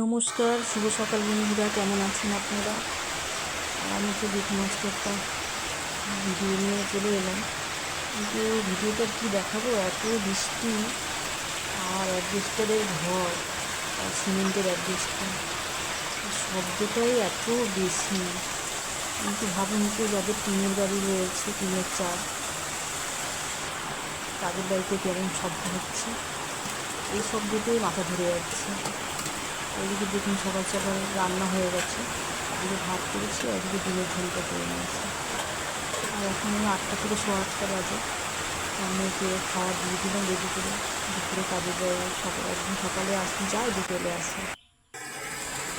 নমস্কার, শুভ সকাল বন্ধুরা, কেমন আছেন আপনারা? আমি তো দেখুন আজকে একটা ভিডিও নিয়ে চলে এলাম। কিন্তু ভিডিওটা কি দেখাবো? এত বৃষ্টি আর অ্যাডভেস্টারের ঘর আর সিমেন্টের অ্যাডভেস্টার। শব্দটাই এত বেশি। কিন্তু ভাবুন তো যাদের টিনের বাড়ি রয়েছে, টিনের চাল, তাদের বাড়িতে কেমন শব্দ হচ্ছে? এই শব্দতেই মাথা ধরে যাচ্ছে। এদিকে দেখুন সকাল সকাল রান্না হয়ে গেছে। এদিকে ভাত করেছি এদিকে ডিমের ঝোলটা করে নিয়েছি। আর এখন আটটা থেকে সোয়া আটটা বাজে। মেয়েকে খাওয়া দিয়ে দিলাম, রেডি করে দুপুরে কাজে যায় সকাল একদিন সকালে আসতে যায় বিকেলে আসে।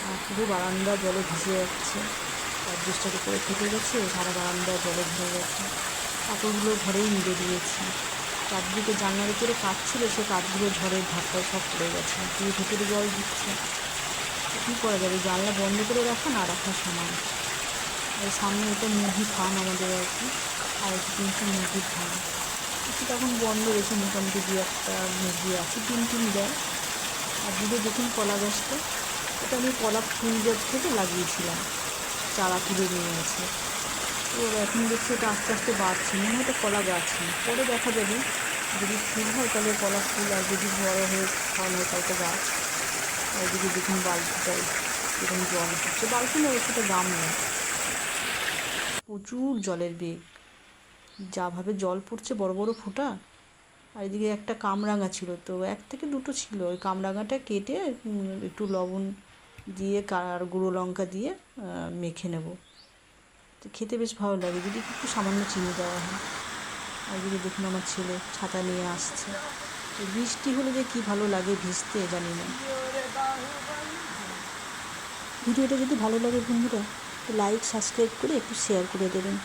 আর পুরো বারান্দা জলে ভেসে যাচ্ছে। অ্যাডজাস্টার উপরে থেকে গেছে, সারা বারান্দা জলে ভরে গেছে। কাপড়গুলো ঘরেই মিলে দিয়েছি। চারদিকে জানলার উপরে কাজ ছিল সে কাজগুলো ঝড়ের ধাক্কায় সব পড়ে গেছে। দিয়ে ভেতরে জল দিচ্ছে কী করা যাবে? জানলা বন্ধ করে রাখা না রাখা সময় আর সামনে এটা মুরগি ফার্ম আমাদের আর কি। আর একটু তিনশো ফার্ম কিছু তখন বন্ধ রেখে মোটামুটি দু একটা মুরগি আছে, তিন তিন দেয়। আর দিকে দেখুন কলা গাছটা। এটা আমি কলা ফুল গাছ থেকে লাগিয়েছিলাম। চারা তুলে নিয়ে এসে তো এখন দেখছি এটা আস্তে আস্তে বাড়ছে, মনে হয় এটা কলা গাছ। পরে দেখা যাবে, যদি ফুল হয় তাহলে কলা ফুল আর যদি বড় হয়ে ফল হয় তাহলে গাছ। আর এদিকে দেখুন বালতিটাই এরকম জল হচ্ছে বালতি নয় সেটা দাম নেই। প্রচুর জলের বেগ। যাভাবে জল পড়ছে, বড় বড় ফুটা। আর এদিকে একটা কামরাঙা ছিল, তো এক থেকে দুটো ছিল। ওই কামরাঙাটা কেটে একটু লবণ দিয়ে আর গুঁড়ো লঙ্কা দিয়ে মেখে নেব। তো খেতে বেশ ভালো লাগে। যদি একটু সামান্য চিনি দেওয়া হয়। আর যদি দেখুন আমার ছেলে ছাতা নিয়ে আসছে। তো বৃষ্টি হলে যে কী ভালো লাগে ভিজতে জানি না। ভিডিওটা যদি ভালো লাগে বন্ধুরা, তো লাইক সাবস্ক্রাইব করে একটু শেয়ার করে দেবেন।